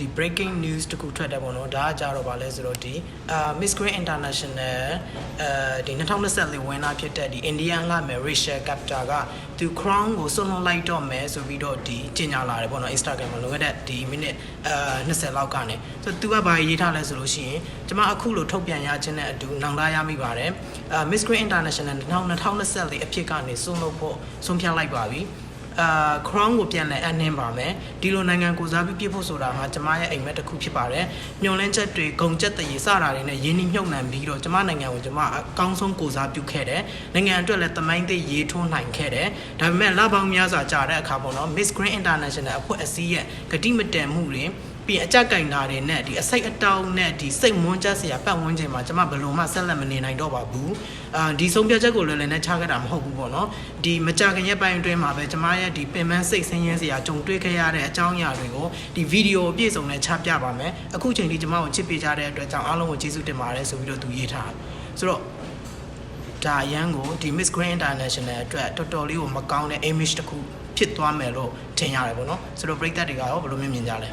ဒီ breaking news တခုထွက်တယ်ပေါ့နော်ဒါကကြတော့ဗာလဲဆိုတော့ဒီအာ Miss Grand International အဲဒီ2024ဝင်းသားဖြစ်တဲ့ဒီ Indian လာမယ် Rachel Capta ကသူ crown ကိုစွန့်လွတ်လိုက်တော့မယ်ဆိုပြီးတော့ဒီကြေညာလာတယ်ပေါ့နော် Instagram မှာလောခဲ့တဲ့ဒီ minute အာ20လောက်ကနေဆိုသူကဘာရေးထားလဲဆိုလို့ရှိရင်ကျွန်မအခုလိုထုတ်ပြန်ရခြင်းနဲ့အတူနောင်တရမိပါတယ်အာ Miss Grand International 2024အဖြစ်ကနေစွန့်လွတ်ဖို့ဆုံးဖြတ်လိုက်ပါပြီ အာ crown ကိုပြန်လဲအနှင်းပါမယ်ဒီလိုနိုင်ငံကိုစားပြီးပြဖို့ဆိုတာဟာကျမရဲ့အိမ်မက်တစ်ခုဖြစ်ပါတယ်ညှော်လင်းချက်တွေဂုံချက်တရေစတာတွေနဲ့ရင်းနှီးမြှုပ်နှံပြီးတော့ကျမနိုင်ငံကိုကျမအကောင်းဆုံးကိုစားပြုခဲ့တယ်နိုင်ငံအတွက်လည်းတမိုင်းသိရေးထွန်းနိုင်ခဲ့တယ်ဒါပေမဲ့လပေါင်းများစွာကြာတဲ့အခါပေါ့နော် Miss Green International အဖွဲ့အစည်းရဲ့ဂတိမတန်မှုတွေ ပြီးအကြက်ကင်တာတွေနဲ့ဒီအစိတ်အတောင်းနဲ့ဒီစိတ်မွန်းချက်စရာပတ်ဝန်းကျင်မှာကျမဘယ်လိုမှဆက်လက်မနေနိုင်တော့ပါဘူးအာဒီဆုံးဖြတ်ချက်ကိုလည်းလည်းနဲ့ချခဲ့တာမဟုတ်ဘူးပေါ့နော်ဒီမကြခင်ရက်ပိုင်းအတွင်းမှာပဲကျမရဲ့ဒီပင်ပန်းစိတ်ဆင်းရဲစရာကြုံတွေ့ခဲ့ရတဲ့အကြောင်းအရာတွေကိုဒီဗီဒီယိုအပြည့်စုံနဲ့ချပြပါမယ်အခုချိန်ထိကျမကိုချစ်ပေးကြတဲ့အတွက်ကြောင့်အားလုံးကိုကျေးဇူးတင်ပါတယ်ဆိုပြီးတော့သူရေးထားဆိုတော့ဒါအရန်ကိုဒီ Miss Grand International အတွက်တော်တော်လေးကိုမကောင်းတဲ့ image တစ်ခုဖြစ်သွားမယ်လို့ထင်ရတယ်ပေါ့နော်ဆိုတော့ပရိသတ်တွေကရောဘယ်လိုမြင်မြင်ကြလဲ